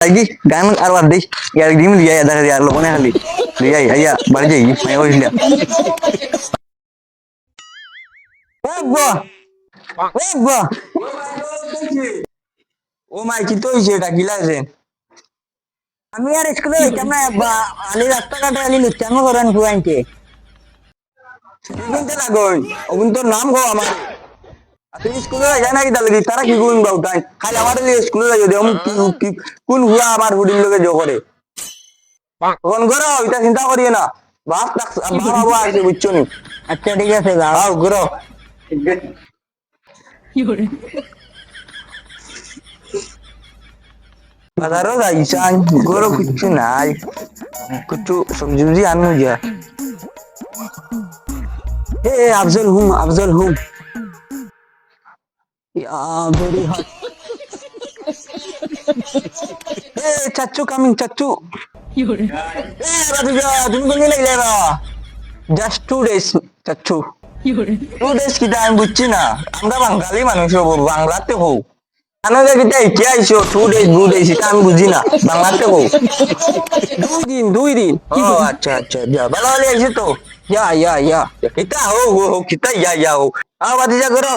lagi gan arwah deh ya gini dia ya dari lo mana kali dia ya ya balik lagi main wis dia Wabba Wabba ও মাই কি তো হয়েছে এটা কি লাগছে আমি আর স্কুলে হইতাম না আলি রাস্তাঘাটে আলি লুচ্চাঙ্গ করেন ফুয়াইকে কিনতে লাগই ওগুন তোর নাম গো আমার তুই স্কুলে যাই না তাহলে তারা কি গুণ বাউ তাই? খালি আমার স্কুলে যাই যদি কোন হুয়া আমার হুডির লোকে জো করে? তখন করো এটা চিন্তা করিও না। বাপ বাপ বাবু বুঝছ নি? আচ্ছা ঠিক আছে যাও করো বাজারও যাইছান গরো কিচ্ছু নাই। কিছু সবজি আনো যা। এ আফজল হুম আফজল হুম। ভেরি হট এ চাচ্চু কামিং চাচ্চু এ রাধিকা তুমি কোন লাগলে না জাস্ট টু ডেজ চাচ্চু টু ডেজ কিটা আমি বুঝছি না আমরা বাঙালি মানুষ হব বাংলাতে হোক আনন্দে কিটা ইকে আইসো টু ডেজ টু ডেজ এটা আমি বুঝি না বাংলাতে হোক দুই দিন দুই দিন ও আচ্ছা আচ্ছা যা ভালো ভালো আইসে তো ইয়া ইয়া ইয়া কিটা হোক হোক কিটা ইয়া ইয়া হোক আও বাদিজা করো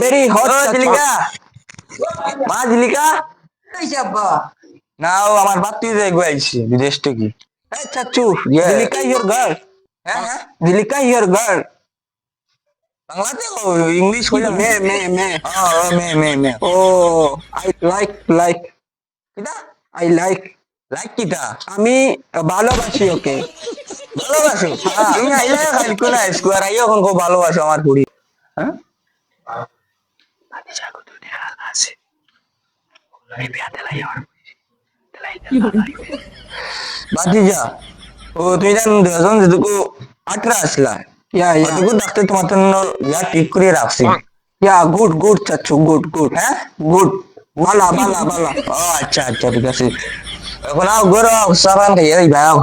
ভেরি হট জিলিকা মা জিলিকা নাও আমার বাতি বিদেশ থেকে চাচু জিলিকা ইয়োর গার্ল হ্যাঁ জিলিকা ইয়োর গার্ল বাংলাতে ও ইংলিশ হইল মে মে মে। ও মে মে মে। ও আই লাইক লাইক কিটা? আই লাইক লাইক কিটা? আমি ভালোবাসি ওকে। ভালোবাসো? তুমি আইলে খালি কোন স্কোয়ার আইও এখন খুব ভালোবাসো আমার কুড়ি হ্যাঁ? বাতিজা ও তুমি জান দুজন যেটুকু আটরা আসলা ইয়া ইয়া ওটুকু ডাক্তার তোমার জন্য ইয়া ঠিক করে রাখছি ইয়া গুড গুড চাচ্ছু গুড গুড হ্যাঁ গুড বালা বালা বালা ও আচ্ছা আচ্ছা ঠিক আছে এখন আও গরো সাবান খাইয়ে দিবা আও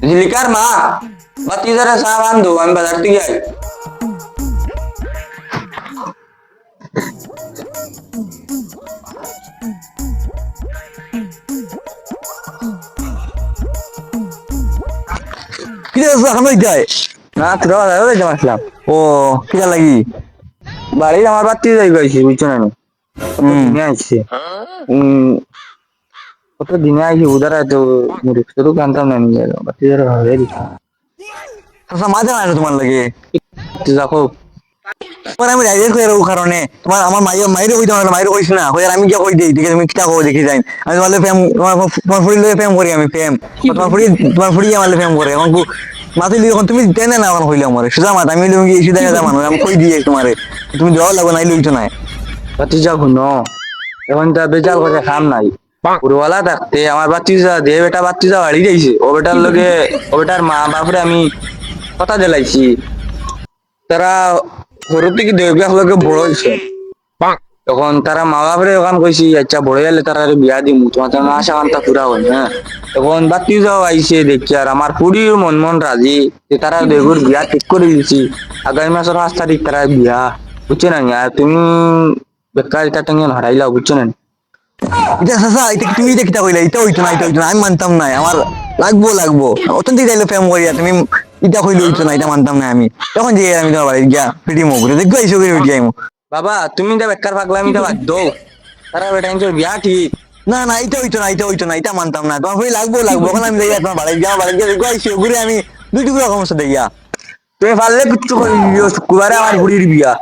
জিলিকার মা বাতিজারে সাবান দো আমি বাজার থেকে আই কি আছে এখন যায় না তোরা বাজারে ওই যাম ও কিটা লাগি বাড়ি আমার বাতি যাই গাইছি বুঝছ না দিনে কত দিনে আইছি উদার তো রিক্সা তো কানতাম না নিয়ে বাতি যারা ভাবে মাঝে না তোমার লাগে। দেখো তোমার আমি রাইজের কই রাখো কারণে। তোমার আমার মাইয়া মাইরে কইতে আমার মাইরে কইছ না। আর আমি কি কই দেই? আছে তুমি কিটা কই দেখি যাই। আমি তোমার ফেম তোমার তোমার ফুড়ি লয়ে ফেম করি আমি ফেম তোমার ফুড়ি তোমার ফুড়ি আমার ফেম করে। এখন কু মাতি লিয়ে এখন তুমি টেনে না এখন হইলে আমার সুজা মাত আমি কি সুজা গেছা মানুষ আমি কই দিয়ে তোমারে? তুমি দেওয়া লাগো নাই লইছো নাই বাতিজা শুনো এখন তা বেজাল কথা খাম নাই। পুরওয়ালা থাকতে আমার বাতিজা দে বেটা বাতিজা বাড়ি যাইছে। ও বেটার লগে ও বেটার মা বাপরে আমি কথা দিলাইছি। তারা সরু থেকে দেড় লাখ বড় হয়েছে তখন তারা মা বাপরে ওখান কইছি আচ্ছা বড় গেলে তারা বিয়া দিমু, তোমার আশা কান্তা পুরা হল হ্যাঁ? তখন বাতি যাও আইছে দেখছি আর আমার পুরীর মন মন রাজি যে তারা দেগুর বিয়া ঠিক করে দিয়েছি, আগামী মাসের পাঁচ তারিখ তারা বিয়া, বুঝছ না আর তুমি বেকার এটা টেঙ্গন হারাইলাও বুঝছ না এটা সাসা তুমি কিটা কইলা এটা হইতো না এটা হইতো আমি মানতাম না আমার লাগবো লাগবো। অতন্তি যাইলো ফেম করিয়া তুমি এটা কইলে হইতো না এটা মানতাম না আমি। তখন যে আমি তোমার বাড়ি গিয়া পিটি মুখ দেখো করে উঠি আইমু। বাবা তুমি এটা বেকার পাগলা আমি এটা বাদ দো তারা বেটা ইঞ্চর বিয়া ঠিক? না না এটা হইতো না এটা হইতো না এটা মানতাম না। তোমার লাগবো লাগবো। আমি যাই তোমার বাড়ি গিয়া বাড়ি গিয়া দেখো ঘুরে আমি দুই টুকরো সমস্যা দেখিয়া তুমি পারলে কিচ্ছু শুক্রবারে আমার ঘুরির বিয়া।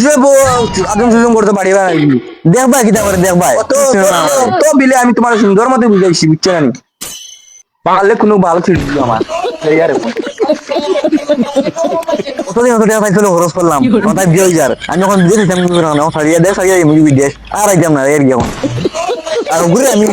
যে বউ আদম সুজম করতে পারিবা দেখবা কিতা করে দেখবা। তো বিলে আমি তোমার সুন্দর মতো বুঝাইছি বুঝছ না পারলে কোনো ভালো ছিল আমার। কতদিন কত টাকা পাইছিল খরচ করলাম। মাথায় দিয়ে যার আমি যখন দিয়ে দিতাম না সারিয়া দেয় সারিয়া মুভি বিদেশ আর একদম না, এর গেম আর ঘুরে আমি